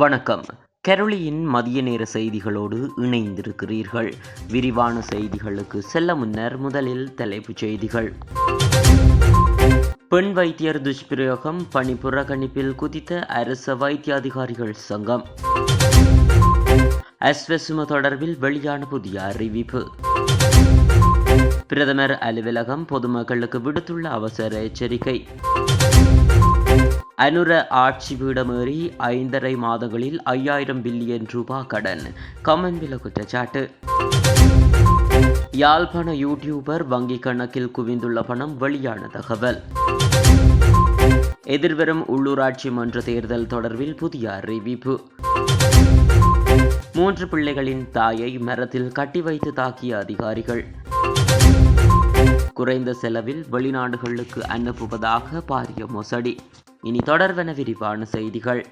வணக்கம். கெரளியின் மதிய நேர செய்திகளோடு இணைந்திருக்கிறீர்கள். விரிவான செய்திகளுக்கு செல்ல முன்னர் முதலில் தலைப்புச் செய்திகள். பெண் வைத்தியர் துஷ்பிரயோகம் பணி புறக்கணிப்பில் குதித்த அரச வைத்திய அதிகாரிகள் சங்கம். அஸ்வசும தொடர்பில் வெளியான புதிய அறிவிப்பு. பிரதமர் அலுவலகம் பொதுமக்களுக்கு விடுத்துள்ள அவசர எச்சரிக்கை. அனுர ஆட்சி பீடமேறி ஐந்தரை மாதங்களில் ஐயாயிரம் பில்லியன் ரூபாய் கடன். கமன்பில குற்றச்சாட்டு. யாழ்ப்பாண யூடியூபர் வங்கி கணக்கில் குவிந்துள்ள பணம் வெளியான தகவல். எதிர்வரும் உள்ளூராட்சி மன்ற தேர்தல் தொடர்பில் புதிய அறிவிப்பு. மூன்று பிள்ளைகளின் தாயை மரத்தில் கட்டி வைத்து தாக்கிய அதிகாரிகள். குறைந்த செலவில் வெளிநாடுகளுக்கு அனுப்புவதாக பாரிய மோசடி. இனி தொடர்வன விரிவான செய்திகள்.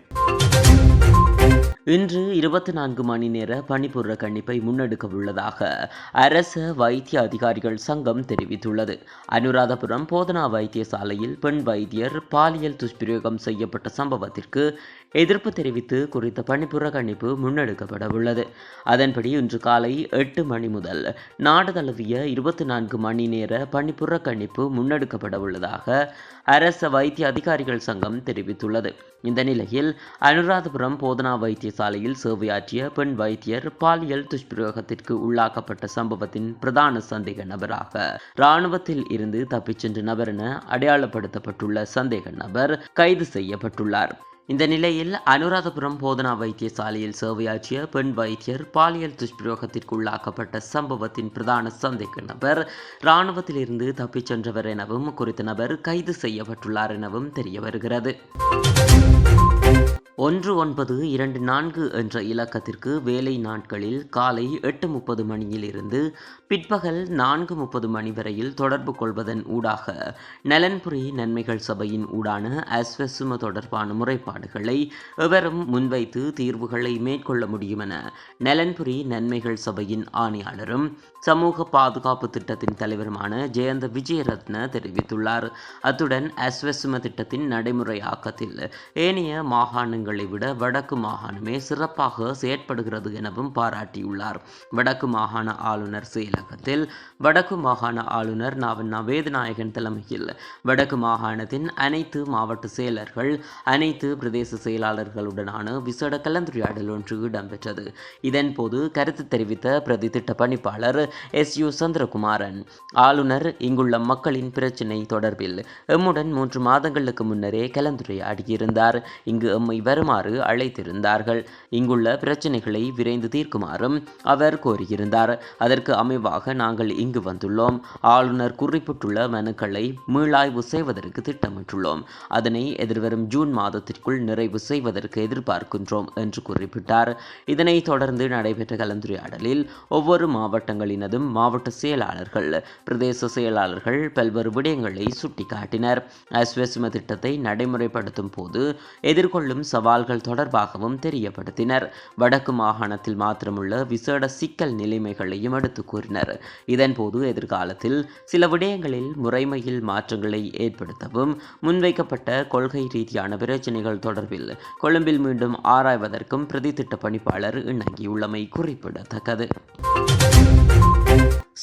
இன்று இருபத்தி நான்கு மணி நேர பணிப்புற கணிப்பை முன்னெடுக்க உள்ளதாக அரச வைத்திய அதிகாரிகள் சங்கம் தெரிவித்துள்ளது. அனுராதபுரம் போதனா வைத்தியசாலையில் பெண் வைத்தியர் பாலியல் துஷ்பிரயோகம் செய்யப்பட்ட சம்பவத்திற்கு எதிர்ப்பு தெரிவித்து குறித்த பணிப்புற கணிப்பு முன்னெடுக்கப்பட உள்ளது அதன்படி இன்று காலை எட்டு மணி முதல் நாடு தழுவிய இருபத்தி நான்கு மணி நேர பணிப்புற கணிப்பு முன்னெடுக்கப்பட உள்ளதாக அரச வைத்திய அதிகாரிகள் சங்கம் தெரிவித்துள்ளது. இந்த நிலையில் அனுராதபுரம் போதனா வைத்தியசாலையில் சேவையாற்றிய பெண் வைத்தியர் பாலியல் துஷ்பிரயோகத்திற்கு உள்ளாக்கப்பட்ட சம்பவத்தின் பிரதான சந்தேக நபராக இராணுவத்தில் இருந்து தப்பிச் சென்ற நபர் என அடையாளப்படுத்தப்பட்டுள்ள சந்தேக நபர் கைது செய்யப்பட்டுள்ளார். இந்த நிலையில் அனுராதபுரம் போதனா வைத்தியசாலையில் சேவையாற்றிய பெண் வைத்தியர் பாலியல் துஷ்பிரயோகத்திற்கு உள்ளாக்கப்பட்ட சம்பவத்தின் பிரதான சந்தேக நபர் இராணுவத்திலிருந்து தப்பிச் சென்றவர் எனவும் குறித்த நபர் கைது செய்யப்பட்டுள்ளார் எனவும் தெரிய வருகிறது. ஒன்று ஒன்பது இரண்டு நான்கு என்ற இலக்கத்திற்கு வேலை நாட்களில் காலை எட்டு முப்பது மணியிலிருந்து பிற்பகல் நான்கு முப்பது மணி வரையில் தொடர்பு கொள்வதன் ஊடாக நலன்புரி நன்மைகள் சபையின் ஊடான அஸ்வசும தொடர்பான முறைப்பாடுகளை எவரும் முன்வைத்து தீர்வுகளை மேற்கொள்ள முடியும் என நலன்புரி நன்மைகள் சபையின் ஆணையாளரும் சமூக பாதுகாப்பு திட்டத்தின் தலைவருமான ஜெயந்த விஜயரத்ன தெரிவித்துள்ளார். அத்துடன் அஸ்வசும திட்டத்தின் நடைமுறையாக்கத்தில் ஏனைய மாகாணங்களை விட வடக்கு மாகாணமே சிறப்பாக செயற்படுகிறது எனவும் பாராட்டியுள்ளார். வடக்கு மாகாண ஆளுநர் கர்நாடகத்தில் வடக்கு மாகாண ஆளுநர் நாவண்ணா வேதநாயகன் தலைமையில் வடக்கு மாகாணத்தின் அனைத்து மாவட்ட செயலர்கள் அனைத்து பிரதேச செயலாளர்களுடனான விசேட கலந்துரையாடல் ஒன்று இடம்பெற்றது. இதன்போது கருத்து தெரிவித்த பிரதி திட்ட பணிப்பாளர் எஸ் யு சந்திரகுமாரன் ஆளுநர் இங்குள்ள மக்களின் பிரச்சினை தொடர்பில் எம்முடன் மூன்று மாதங்களுக்கு முன்னரே கலந்துரையாடியிருந்தார். இங்கு எம்மை வருமாறு அழைத்திருந்தார்கள். இங்குள்ள பிரச்சினைகளை விரைந்து தீர்க்குமாறும் அவர் கோரியிருந்தார். அதற்கு அமைவாக தொடர்பாக நாங்கள் இங்கு வந்துள்ளோம். ஆளுநர் குறிப்பிட்டுள்ள மனுக்களை மீளாய்வு செய்வதற்கு திட்டமிட்டுள்ளோம். அதனை எதிர்வரும் ஜூன் மாதத்திற்குள் நிறைவு செய்வதற்கு எதிர்பார்க்கின்றோம் என்று குறிப்பிட்டார். இதனைத் தொடர்ந்து நடைபெற்ற கலந்துரையாடலில் ஒவ்வொரு மாவட்டங்களினதும் மாவட்ட செயலாளர்கள் பிரதேச செயலாளர்கள் பல்வேறு விடயங்களை சுட்டிக்காட்டினர். அஸ்வசும திட்டத்தை நடைமுறைப்படுத்தும் போது எதிர்கொள்ளும் சவால்கள் தொடர்பாகவும் தெரியப்படுத்தினர். வடக்கு மாகாணத்தில் மாத்திரமுள்ள விசேட சிக்கல் நிலைமைகளையும் எடுத்து கூறினர். இதன்போது எதிர்காலத்தில் சில விடயங்களில் முறைமையில் மாற்றங்களை ஏற்படுத்தவும் முன்வைக்கப்பட்ட கொள்கை ரீதியான பிரச்சினைகள் தொடர்பில் கொழும்பில் மீண்டும் ஆராய்வதற்கும் பிரதித்திட்ட பணிப்பாளர் இணங்கியுள்ளமை குறிப்பிடத்தக்கது.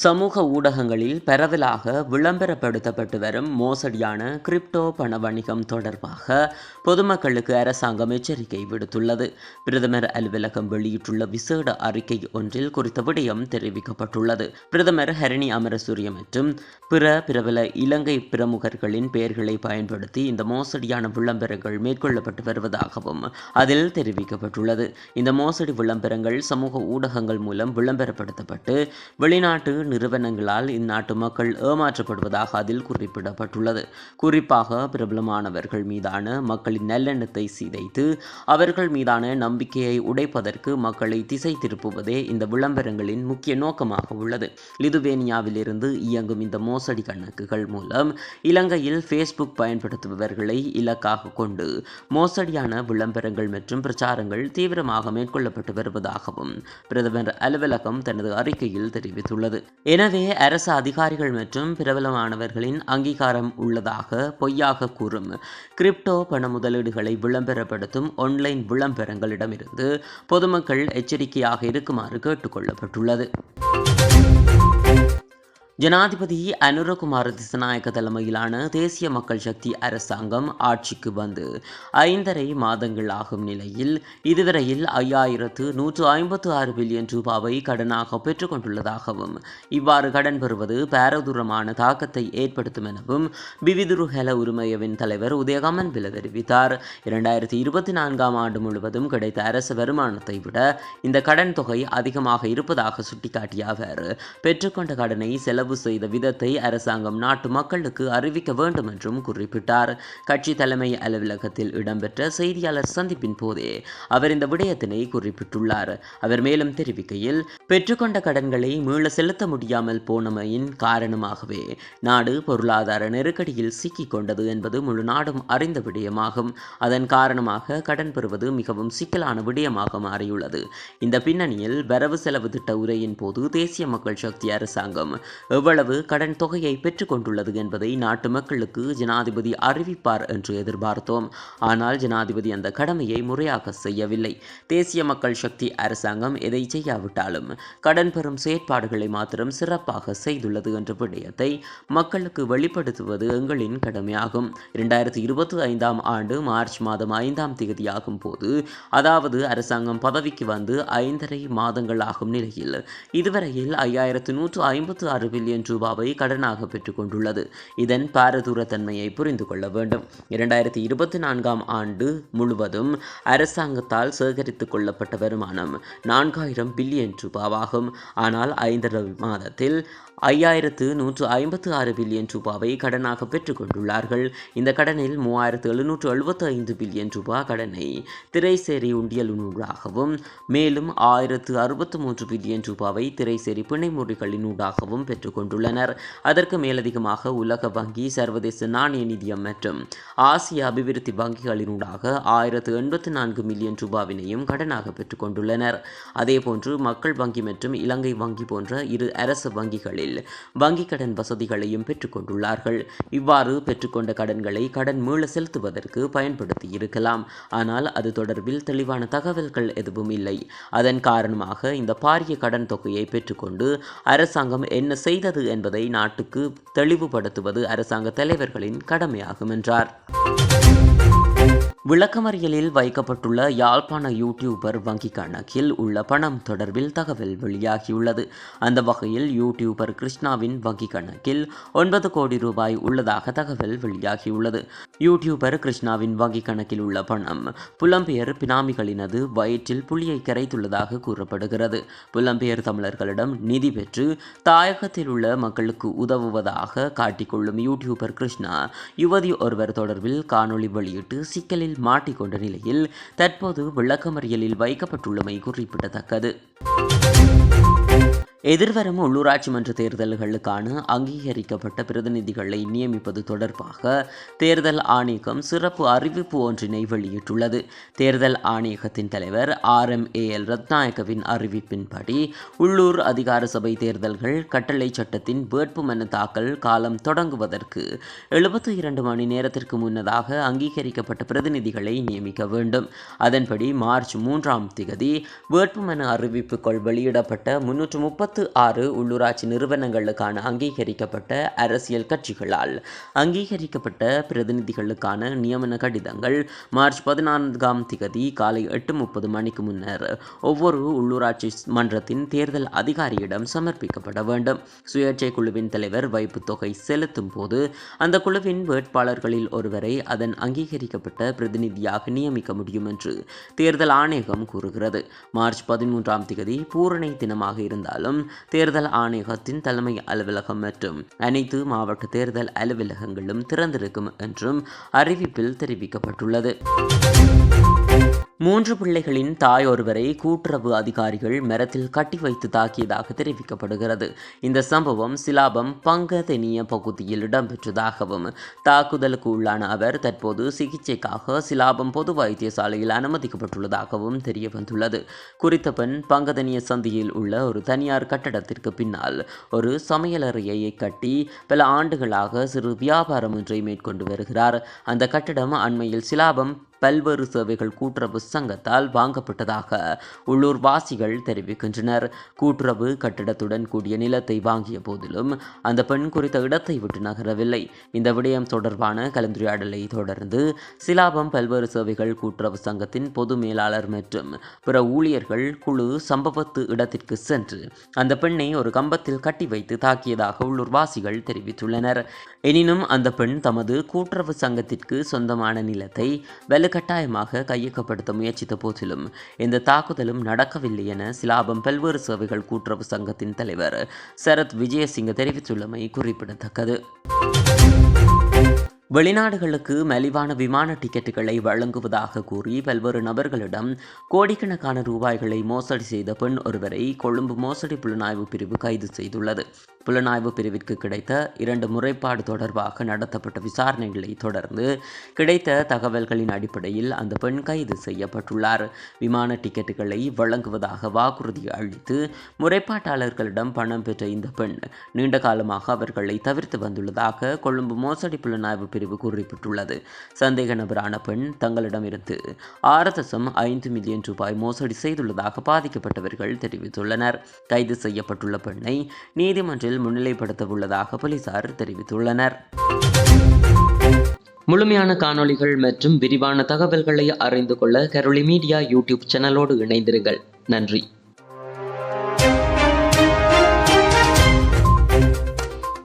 சமூக ஊடகங்களில் பரவலாக விளம்பரப்படுத்தப்பட்டு வரும் மோசடியான கிரிப்டோ பண வணிகம் தொடர்பாக பொதுமக்களுக்கு அரசாங்கம் எச்சரிக்கை விடுத்துள்ளது. பிரதமர் அலுவலகம் வெளியிட்டுள்ள விசேட அறிக்கை ஒன்றில் குறித்த விடயம் தெரிவிக்கப்பட்டுள்ளது. பிரதமர் ஹரணி அமரசூரிய மற்றும் பிற பிரபல இலங்கை பிரமுகர்களின் பெயர்களை பயன்படுத்தி இந்த மோசடியான விளம்பரங்கள் மேற்கொள்ளப்பட்டு வருவதாகவும் அதில் தெரிவிக்கப்பட்டுள்ளது. இந்த மோசடி விளம்பரங்கள் சமூக ஊடகங்கள் மூலம் விளம்பரப்படுத்தப்பட்டு வெளிநாட்டு நிறுவனங்களால் இந்நாட்டு மக்கள் ஏமாற்றப்படுவதாக அதில் குறிப்பிடப்பட்டுள்ளது. குறிப்பாக பிரபலமானவர்கள் மீதான மக்களின் நல்லெண்ணத்தை சிதைத்து அவர்கள் மீதான நம்பிக்கையை உடைப்பதற்கு மக்களை திசை திருப்புவதே இந்த விளம்பரங்களின் முக்கிய நோக்கமாக உள்ளது. லிதுவேனியாவிலிருந்து இயங்கும் இந்த மோசடி கணக்குகள் மூலம் இலங்கையில் ஃபேஸ்புக் பயன்படுத்துபவர்களை இலக்காக கொண்டு மோசடியான விளம்பரங்கள் மற்றும் பிரச்சாரங்கள் தீவிரமாக மேற்கொள்ளப்பட்டு வருவதாகவும் பிரதமர் அலுவலகம் தனது அறிக்கையில் தெரிவித்துள்ளது. எனவே அரசு அதிகாரிகள் மற்றும் பிரபலமானவர்களின் அங்கீகாரம் உள்ளதாக பொய்யாக கூறும் கிரிப்டோ பண முதலீடுகளை விளம்பரப்படுத்தும் ஒன்லைன் விளம்பரங்களிடமிருந்து பொதுமக்கள் எச்சரிக்கையாக இருக்குமாறு கேட்டுக்கொள்ளப்பட்டுள்ளது. ஜனாதிபதி அனுரகுமார திசநாயக்க தலைமையிலான தேசிய மக்கள் சக்தி அரசாங்கம் ஆட்சிக்கு வந்து ஐந்தரை மாதங்கள் ஆகும் நிலையில் இதுவரையில் ஐயாயிரத்து நூற்று ஐம்பத்து ஆறு பில்லியன் ரூபாவை கடனாக பெற்றுக்கொண்டுள்ளதாகவும் இவ்வாறு கடன் பெறுவது பாரதூரமான தாக்கத்தை ஏற்படுத்தும் எனவும் பிவிதுரு ஹெல உரிமையவின் தலைவர் உதயகாமன் பில தெரிவித்தார். இரண்டாயிரத்தி இருபத்தி நான்காம் ஆண்டு முழுவதும் கிடைத்த அரசு வருமானத்தை விட இந்த கடன் தொகை அதிகமாக இருப்பதாக சுட்டிக்காட்டிய அவர் பெற்றுக்கொண்ட கடனை செலவு செலவு செய்த விதத்தை அரசாங்கம் நாட்டு மக்களுக்கு அறிவிக்க வேண்டும் என்றும் குறிப்பிட்டார். கட்சி தலைமை அலுவலகத்தில் இடம்பெற்ற செய்தியாளர் சந்திப்பின் போதே அவர் இந்த விடயத்தினை குறிப்பிட்டுள்ளார். அவர் மேலும் தெரிவிக்கையில் பெற்றுக்கொண்ட கடன்களை மீள செலுத்த முடியாமல் போனமையின் காரணமாகவே நாடு பொருளாதார நெருக்கடியில் சிக்கிக் கொண்டது என்பது முழு நாடும் அறிந்த விடயமாகும். அதன் காரணமாக கடன் பெறுவது மிகவும் சிக்கலான விடயமாக மாறியுள்ளது. இந்த பின்னணியில் வரவு செலவு திட்ட உரையின் போது தேசிய மக்கள் சக்தி அரசாங்கம் எவ்வளவு கடன் தொகையை பெற்றுக்கொண்டுள்ளது என்பதை நாட்டு மக்களுக்கு ஜனாதிபதி அறிவிப்பார் என்று எதிர்பார்த்தோம். ஆனால் ஜனாதிபதி அந்த கடமையை முறையாக செய்யவில்லை. தேசிய மக்கள் சக்தி அரசாங்கம் எதை செய்யாவிட்டாலும் கடன் பெறும் செயற்பாடுகளை மாத்திரம் சிறப்பாக செய்துள்ளது என்ற விடயத்தை மக்களுக்கு வெளிப்படுத்துவது எங்களின் கடமையாகும். இரண்டாயிரத்தி இருபத்தி ஐந்தாம் ஆண்டு மார்ச் மாதம் ஐந்தாம் தேதியாகும் போது அதாவது அரசாங்கம் பதவிக்கு வந்து ஐந்தரை மாதங்கள் ஆகும் நிலையில் இதுவரையில் ஐயாயிரத்து நூற்று ஐம்பத்து ஆறு பில்லியன் ரூபாவை கடனாக பெற்றுக்கொண்டுள்ளது. இதன் பாரதூரத்தன்மையை புரிந்து கொள்ள வேண்டும். இரண்டாயிரத்தி இருபத்தி நான்காம் ஆண்டு முழுவதும் அரசாங்கத்தால் சேகரித்துக் கொள்ளப்பட்ட வருமானம் நான்காயிரம் பில்லியன் ரூபாவாகும். ஆனால் ஐந்தரை மாதத்தில் ஐயாயிரத்து நூற்று ஐம்பத்து ஆறு பில்லியன் ரூபாவை கடனாக பெற்றுக்கொண்டுள்ளார்கள். இந்த கடனில் மூவாயிரத்து எழுநூற்று எழுபத்து ஐந்து பில்லியன் ரூபாய் கடனை திரைசேரி உண்டியலினூடாகவும் மேலும் ஆயிரத்து அறுபத்து மூன்று பில்லியன் ரூபாவை திரைசேரி பிணைமுறைகளினூடாகவும் கொண்டுள்ளனர். அதற்கு மேலதிகமாக உலக வங்கி சர்வதேச நாணய நிதியம் மற்றும் ஆசிய அபிவிருத்தி வங்கிகளினூடாக ஆயிரத்து எண்பத்து நான்கு மில்லியன் ரூபாவினையும் கடனாக பெற்றுக்கொண்டுள்ளனர் அதேபோன்று மக்கள் வங்கி மற்றும் இலங்கை வங்கி போன்ற இரு அரசு வங்கிகளில் வங்கிக் கடன் வசதிகளையும் பெற்றுக்கொண்டுள்ளார்கள் இவ்வாறு பெற்றுக்கொண்ட கடன்களை கடன் மீள செலுத்துவதற்கு பயன்படுத்தி இருக்கலாம். ஆனால் அது தொடர்பில் தெளிவான தகவல்கள் எதுவும் இல்லை. அதன் காரணமாக இந்த பாரிய கடன் தொகையை பெற்றுக்கொண்டு அரசாங்கம் என்ன செய்தது என்பதை நாட்டுக்கு தெளிவுபடுத்துவது அரசாங்க தலைவர்களின் கடமையாகும் என்றார். விளக்கமறியலில் வைக்கப்பட்டுள்ள யாழ்ப்பாண யூடியூபர் வங்கி கணக்கில் உள்ள பணம் தொடர்பில் தகவல் வெளியாகியுள்ளது. அந்த வகையில் யூடியூபர் கிருஷ்ணாவின் வங்கி கணக்கில் ஒன்பது கோடி ரூபாய் உள்ளதாக தகவல் வெளியாகியுள்ளது. யூடியூபர் கிருஷ்ணாவின் வங்கி கணக்கில் உள்ள பணம் புலம்பெயர் பினாமிகளினது வயிற்றில் புலியை கரைத்துள்ளதாக கூறப்படுகிறது. புலம்பெயர் தமிழர்களிடம் நிதி பெற்று தாயகத்தில் உள்ள மக்களுக்கு உதவுவதாக காட்டிக்கொள்ளும் யூடியூபர் கிருஷ்ணா யுவதி ஒருவர் தொடர்பில் காணொளி வெளியிட்டு சிக்கலில் மாட்டிக்கொண்ட நிலையில் தற்போது விளக்கமறியலில் வைக்கப்பட்டுள்ளமை குறிப்பிடத்தக்கது. எதிர்வரும் உள்ளூராட்சி மன்ற தேர்தல்களுக்கான அங்கீகரிக்கப்பட்ட பிரதிநிதிகளை நியமிப்பது தொடர்பாக தேர்தல் ஆணையகம் சிறப்பு அறிவிப்பு ஒன்றினை வெளியிட்டுள்ளது. தேர்தல் ஆணையகத்தின் தலைவர் ஆர் எம் ஏ எல் ரத்நாயகவின் அறிவிப்பின்படி உள்ளூர் அதிகார சபை தேர்தல்கள் கட்டளை சட்டத்தின் வேட்புமனு தாக்கல் காலம் தொடங்குவதற்கு எழுபத்தி இரண்டு மணி நேரத்திற்கு முன்னதாக அங்கீகரிக்கப்பட்ட பிரதிநிதிகளை நியமிக்க வேண்டும். அதன்படி மார்ச் மூன்றாம் திகதி வேட்புமனு அறிவிப்புகள் வெளியிடப்பட்ட முன்னூற்று முப்பத்தி முப்பத்து ஆறு உள்ளூராட்சி நிறுவனங்களுக்கான அங்கீகரிக்கப்பட்ட அரசியல் கட்சிகளால் அங்கீகரிக்கப்பட்ட பிரதிநிதிகளுக்கான நியமன கடிதங்கள் மார்ச் பதினான்காம் திகதி காலை எட்டு முப்பது மணிக்கு முன்னர் ஒவ்வொரு உள்ளூராட்சி மன்றத்தின் தேர்தல் அதிகாரியிடம் சமர்ப்பிக்கப்பட வேண்டும். சுயேட்சை குழுவின் தலைவர் வைப்பு தொகை செலுத்தும் போது அந்த குழுவின் வேட்பாளர்களில் ஒருவரை அதன் அங்கீகரிக்கப்பட்ட பிரதிநிதியாக நியமிக்க முடியும் என்று தேர்தல் ஆணையகம் கூறுகிறது. மார்ச் பதிமூன்றாம் திகதி பூரணை தினமாக இருந்தாலும் தேர்தல் ஆணையகத்தின் தலைமை அலுவலகம் மற்றும் அனைத்து மாவட்ட தேர்தல் அலுவலகங்களும் திறந்திருக்கும் என்றும் அறிவிப்பில் தெரிவிக்கப்பட்டுள்ளது. மூன்று பிள்ளைகளின் தாய் ஒருவரை கூட்டுறவு அதிகாரிகள் மரத்தில் கட்டி வைத்து தாக்கியதாக தெரிவிக்கப்படுகிறது. இந்த சம்பவம் சிலாபம் பங்கதெனிய பகுதியில் இடம்பெற்றதாகவும் தாக்குதலுக்கு உள்ளான அவர் தற்போது சிகிச்சைக்காக சிலாபம் பொது வைத்தியசாலையில் அனுமதிக்கப்பட்டுள்ளதாகவும் தெரிய வந்துள்ளது குறித்த பெண் பங்கதனிய சந்தியில் உள்ள ஒரு தனியார் கட்டடத்திற்கு பின்னால் ஒரு சமையலறையை கட்டி பல ஆண்டுகளாக சிறு வியாபாரம் ஒன்றை மேற்கொண்டு வருகிறார். அந்த கட்டடம் அண்மையில் சிலாபம் பல்வேறு சேவைகள் கூட்டுறவு சங்கத்தால் வாங்கப்பட்டதாக உள்ளூர்வாசிகள் தெரிவிக்கின்றனர். கூட்டுறவு கட்டிடத்துடன் கூடிய நிலத்தை வாங்கிய போதிலும் அந்த பெண் குறித்த இடத்தை விட்டு நகரவில்லை. இந்த விடயம் தொடர்பான கலந்துரையாடலை தொடர்ந்து சிலாபம் பல்வேறு சேவைகள் கூட்டுறவு சங்கத்தின் பொது மேலாளர் மற்றும் பிற ஊழியர்கள் குழு சம்பவத்து இடத்திற்கு சென்று அந்த பெண்ணை ஒரு கம்பத்தில் கட்டி வைத்து தாக்கியதாக உள்ளூர்வாசிகள் தெரிவித்துள்ளனர். எனினும் அந்த பெண் தமது கூட்டுறவு சங்கத்திற்கு சொந்தமான நிலத்தை வலுக்கட்டாயமாக கையகப்படுத்த முயற்சித்த போதிலும் இந்த தாக்குதலும் நடக்கவில்லை என சிலாபம் பல்வேறு சேவைகள் கூட்டுறவு சங்கத்தின் தலைவர் சரத் விஜயசிங்க தெரிவித்துள்ளமை குறிப்பிடத்தக்கது. வெளிநாடுகளுக்கு மலிவான விமான டிக்கெட்டுகளை வழங்குவதாக கூறி பல்வேறு நபர்களிடம் கோடிக்கணக்கான ரூபாய்களை மோசடி செய்த பெண் ஒருவரை கொழும்பு மோசடி புலனாய்வு பிரிவு கைது செய்துள்ளது. புலனாய்வு பிரிவிற்கு கிடைத்த இரண்டு முறைப்பாடு தொடர்பாக நடத்தப்பட்ட விசாரணைகளை தொடர்ந்து கிடைத்த தகவல்களின் அடிப்படையில் அந்த பெண் கைது செய்யப்பட்டுள்ளார். விமான டிக்கெட்டுகளை வழங்குவதாக வாக்குறுதி அளித்து முறைப்பாட்டாளர்களிடம் பணம் பெற்ற இந்த பெண் நீண்ட காலமாக அவர்களை தவிர்த்து வந்துள்ளதாக கொழும்பு மோசடி புலனாய்வு பிரிவு குறிப்பிட்டுள்ளது. சந்தேக நபரான பெண் தங்களிடமிருந்து ஆறு தசம் ஐந்து மில்லியன் ரூபாய் மோசடி செய்துள்ளதாக பாதிக்கப்பட்டவர்கள் தெரிவித்துள்ளனர். கைது செய்யப்பட்டுள்ள பெண்ணை நீதிமன்றில் முன்னிலைப்படுத்த உள்ளதாக போலீசார் தெரிவித்துள்ளனர். முழுமையான காணொளிகள் மற்றும் விரிவான தகவல்களை அறிந்து கொள்ள கரோலி மீடியா யூடியூப் சேனலோடு இணைந்திருங்கள். நன்றி.